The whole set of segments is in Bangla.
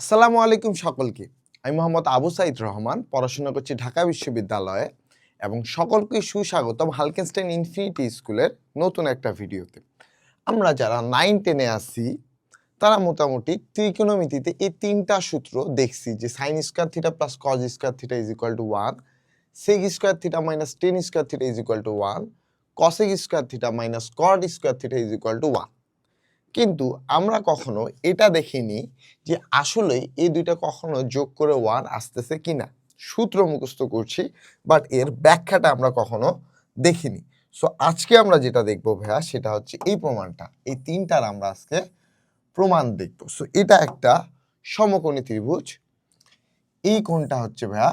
আসসালামু আলাইকুম সকলকে। আমি মোহাম্মদ আবু সাইদ রহমান, পড়াশোনা করছি ঢাকা বিশ্ববিদ্যালয়ে এবং সকলকে সুস্বাগতম হালকেনস্টাইন ইনফিনিটি স্কুলের নতুন একটা ভিডিওতে। আমরা যারা নাইন টেনে আসি তারা মোটামুটি ত্রিকোণমিতিতে এই তিনটা সূত্র দেখছি যে sine square theta plus cos square theta is equal to one sec square theta minus tan square theta is equal to one cosec square theta minus cot square theta is equal to one কিন্তু আমরা কখনো এটা দেখিনি যে আসলে এই দুইটা কখনো যোগ করে ওয়ান আসতেছে কিনা। সূত্র মুখস্থ করছি বাট এর ব্যাখ্যাটা আমরা কখনো দেখিনি। সো আজকে আমরা যেটা দেখব ভাইয়া, সেটা হচ্ছে এই প্রমাণটা। এই তিনটার আমরা আজকে প্রমাণ দেখব। সো এটা একটা সমকোণী ত্রিভুজ। এই কোণটা হচ্ছে ভাইয়া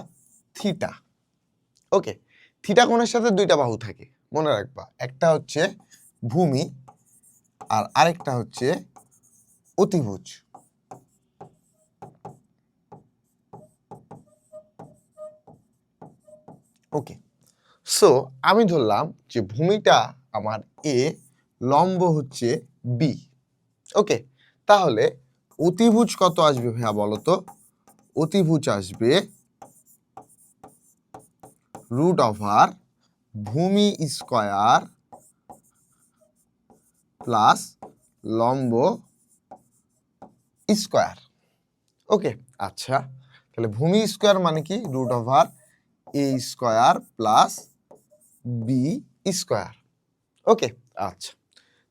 থিটা ওকে থিটা কোণের সাথে দুইটা বাহু থাকে, মনে রাখবা। একটা হচ্ছে ভূমি আর আরেকটা হচ্ছে অতিভুজ। ওকে সো আমি ধরলাম যে ভূমিটা আমার এ লম্ব হচ্ছে বি ওকে তাহলে অতিভুজ কত আসবে ভাইয়া বলো তো অতিভুজ আসবে রুট ওভার ভূমি স্কয়ার প্লাস লম্ব স্কোয়ার ওকে আচ্ছা তাহলে ভূমি স্কোয়ার মানে কি? Root over A square plus B square okay আচ্ছা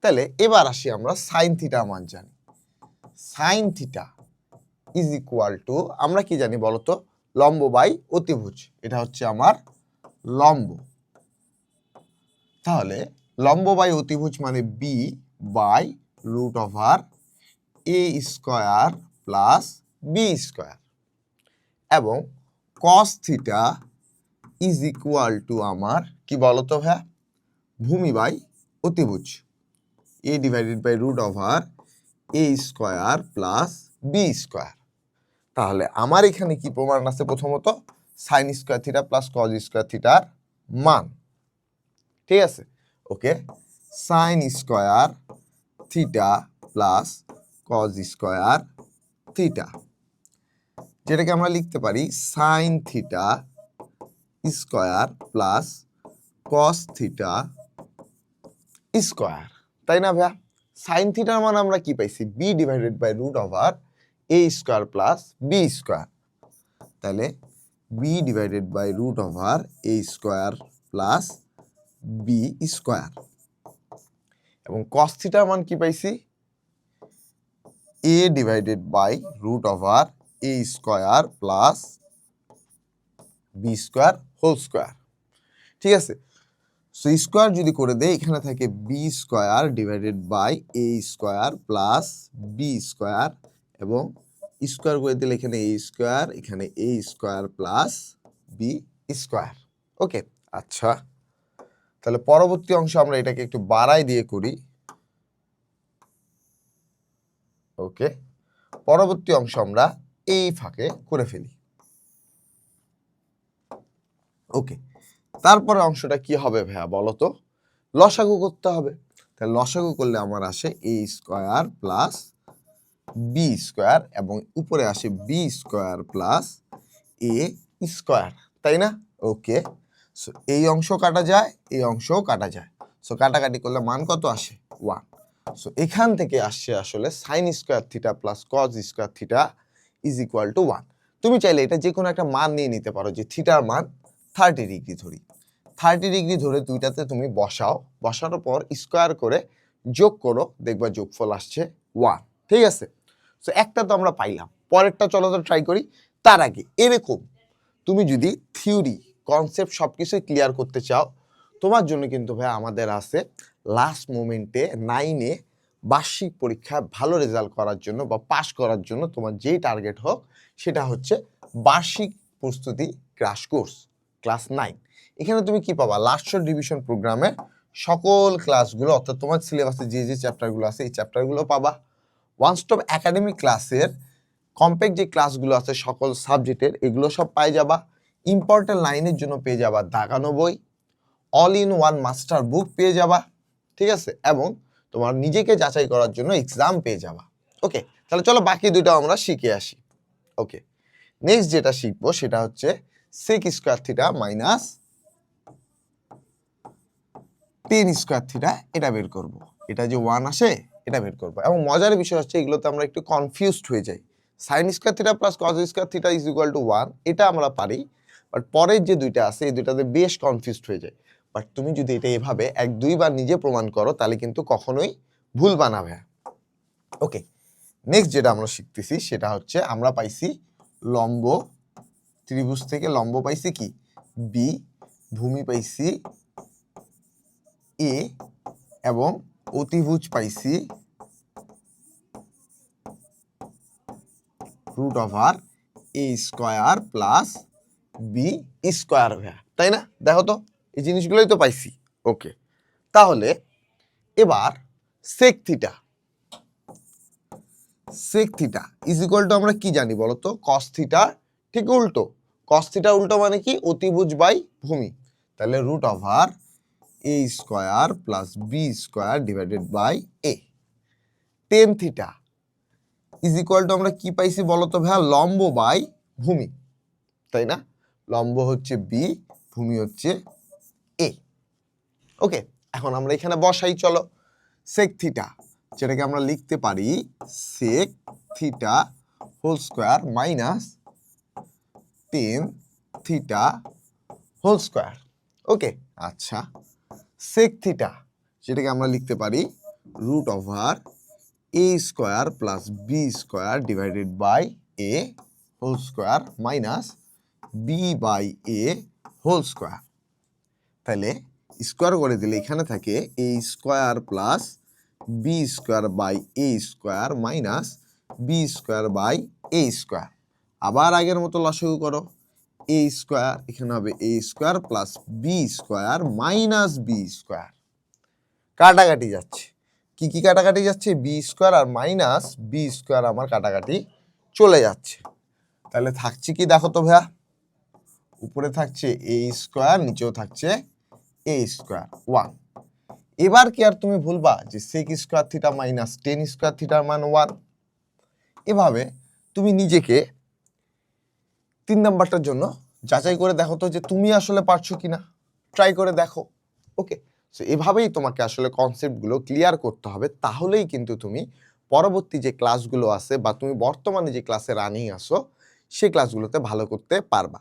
তাহলে এবার আসি আমরা সাইন থিটা মান জানি। Sine theta is equal to আমরা কি জানি বলতো? লম্ব বাই অতিভুজ, এটা হচ্ছে আমার লম্ব। তাহলে লম্ব বাই অতিভুজ মানে B by root over A square plus B square এবং cos theta is equal to আমার, কি বলতো ভাইয়া ভূমি বাই অতিভুজ। A divided by root over A square plus B square তাহলে আমার এখানে কি প্রমাণ আছে প্রথমত? Sine square theta plus cos square থিটার মান। ঠিক আছে? Okay? Sine square theta plus cos square theta যেটাকে আমরা লিখতে পারি sine theta square plus cos theta square তাই না ভাইয়া? সাইন থিটার মান আমরা কি পাইছি? B divided by root over A square plus B square তাহলে B divided by root over A square plus B square এবং কস থিটার মান কি পাইছি? A divided by root over A square plus B square whole square ঠিক আছে? সো স্কোয়ার যদি করে দেয় এখানে থাকে B square divided by A square plus B square এবং স্কোয়ার করে দিলে এখানে এ স্কোয়ার এখানে A square plus B square okay আচ্ছা। তাহলে পরবর্তী অংশ আমরা এটাকে একটু বাড়াই দিয়ে করি। ওকে, পরবর্তী অংশ আমরা এই ফাঁকে করে ফেলি। ওকে, তারপরে অংশটা কি হবে ভাইয়া বলো তো? লসাগু করতে হবে। তাহলে লসাগু করলে আমার আসে A square plus B square এবং উপরে আসে B square plus A square তাই না? ওকে সো এই অংশ কাটা যায়, এই অংশও কাটা যায়। সো কাটাকাটি করলে মান কত আসে? ওয়ান সো এখান থেকে আসছে আসলে sine square theta plus cos square theta is equal to one তুমি চাইলে এটা যে কোনো একটা মান নিয়ে নিতে পারো যে থিটার মান থার্টি ডিগ্রি ধরি। থার্টি ডিগ্রি ধরে দুইটাতে তুমি বসাও, বসানোর পর স্কোয়ার করে যোগ করো, দেখবা যোগফল আসছে ওয়ান ঠিক আছে? সো একটা তো আমরা পাইলাম। পরেরটা চলো তো ট্রাই করি। তার আগে এরকম, তুমি যদি থিওরি কনসেপ্ট সব কিছুই ক্লিয়ার করতে চাও, তোমার জন্য কিন্তু ভাই আমাদের আছে লাস্ট মোমেন্টে নাইনে বার্ষিক পরীক্ষায় ভালো রেজাল্ট করার জন্য বা পাশ করার জন্য তোমার যেই টার্গেট হোক, সেটা হচ্ছে বার্ষিক প্রস্তুতি ক্রাশ কোর্স ক্লাস নাইন এখানে তুমি কি পাবা? লাস্ট ডিভিশন প্রোগ্রামে সকল ক্লাসগুলো অর্থাৎ তোমার সিলেবাসে যে যে চ্যাপ্টারগুলো আছে, এই চ্যাপ্টারগুলো পাবা। ওয়ান স্টপ একাডেমিক ক্লাসের কম্প্যাক্ট যে ক্লাসগুলো আছে, সকল সাবজেক্টের এগুলো সব পাই যাবা। ইম্পর্টেন্ট লাইনের জন্য পেয়ে যাবা দাগানো বই all in one master book পেয়ে যাবা, ঠিক আছে? এবং তোমার নিজেকে যাচাই করার জন্য এক্সাম পেয়ে যাবা। ওকে তাহলে চলো বাকি দুটো আমরা শিখে আসি। ওকে নেক্সট যেটা শিখব সেটা হচ্ছে sec square theta minus tan square theta এটা বের করব। এটা যে ওয়ান আসে, এটা বের করব। এবং মজার বিষয় হচ্ছে এগুলোতে আমরা একটু কনফিউজড হয়ে যাই। Sine square theta plus cos square theta is equal to one এটা আমরা পারি বাট পরের যে দুইটা আছে, এই দুইটাতে বেশ কনফিউজড হয়ে যায়। বাট তুমি যদি এটা এভাবে এক, দুইবার নিজে প্রমাণ করো, তাহলে কিন্তু কখনোই ভুল বানাবে ওকে নেক্সট যেটা আমরা শিখতেছি, সেটা হচ্ছে আমরা পাইছি লম্ব ত্রিভুজ থেকে, লম্ব পাইছি কি? বি ভূমি পাইছি এ এবং অতিভুজ পাইছি root over A square plus B square ভাইয়া তাই না? দেখো তো, এই জিনিসগুলোই তো পাইছি। ওকে তাহলে, এবার sec theta sec theta is equal to আমরা কি জানি বলো তো? কস থিটা ঠিক উল্টো। কস থিটা উল্টো মানে কি? অতিভুজ বাই ভূমি। তাহলে root over A square plus B square divided by A tan theta is equal to আমরা কি পাইছি বলো তো ভাইয়া? লম্ব বাই ভূমি। তাই না? লম্ব হচ্ছে বি, ভূমি হচ্ছে এ। ওকে, এখন আমরা এখানে বসাই, চলো। সেক থিটা যেটাকে আমরা লিখতে পারি sec theta whole square minus tan theta whole square okay আচ্ছা। সেক থিটা যেটাকে আমরা লিখতে পারি root over A square plus B square divided by A whole square minus B by A whole square তাহলে স্কোয়ার করে দিলে এখানে থাকে A square plus B square by A square minus B square by A square আবার আগের মতো লসাগু করো। এ স্কোয়ার এখানে হবে A square plus B square minus B square কাটাকাটি যাচ্ছে। কি কি কাটাকাটি যাচ্ছে? বি স্কোয়ার আর মাইনাস বি স্কোয়ার আমার কাটাকাটি চলে যাচ্ছে। তাহলে থাকছে কি দেখো তো ভাইয়া? উপরে থাকছে এ স্কোয়ার নিচেও থাকছে এ স্কোয়ার ওয়ান এবার কি আর তুমি ভুলবা যে sec square theta minus tan square থিটার মান ওয়ান এভাবে তুমি নিজেকে তিন নাম্বারটার জন্য যাচাই করে দেখো তো যে তুমি আসলে পারছ কিনা। ট্রাই করে দেখো। ওকে সো এভাবেই তোমাকে আসলে কনসেপ্টগুলো ক্লিয়ার করতে হবে। তাহলেই কিন্তু তুমি পরবর্তী যে ক্লাসগুলো আছে বা তুমি বর্তমানে যে ক্লাসে রানিং আসো সেই ক্লাসগুলোতে ভালো করতে পারবা।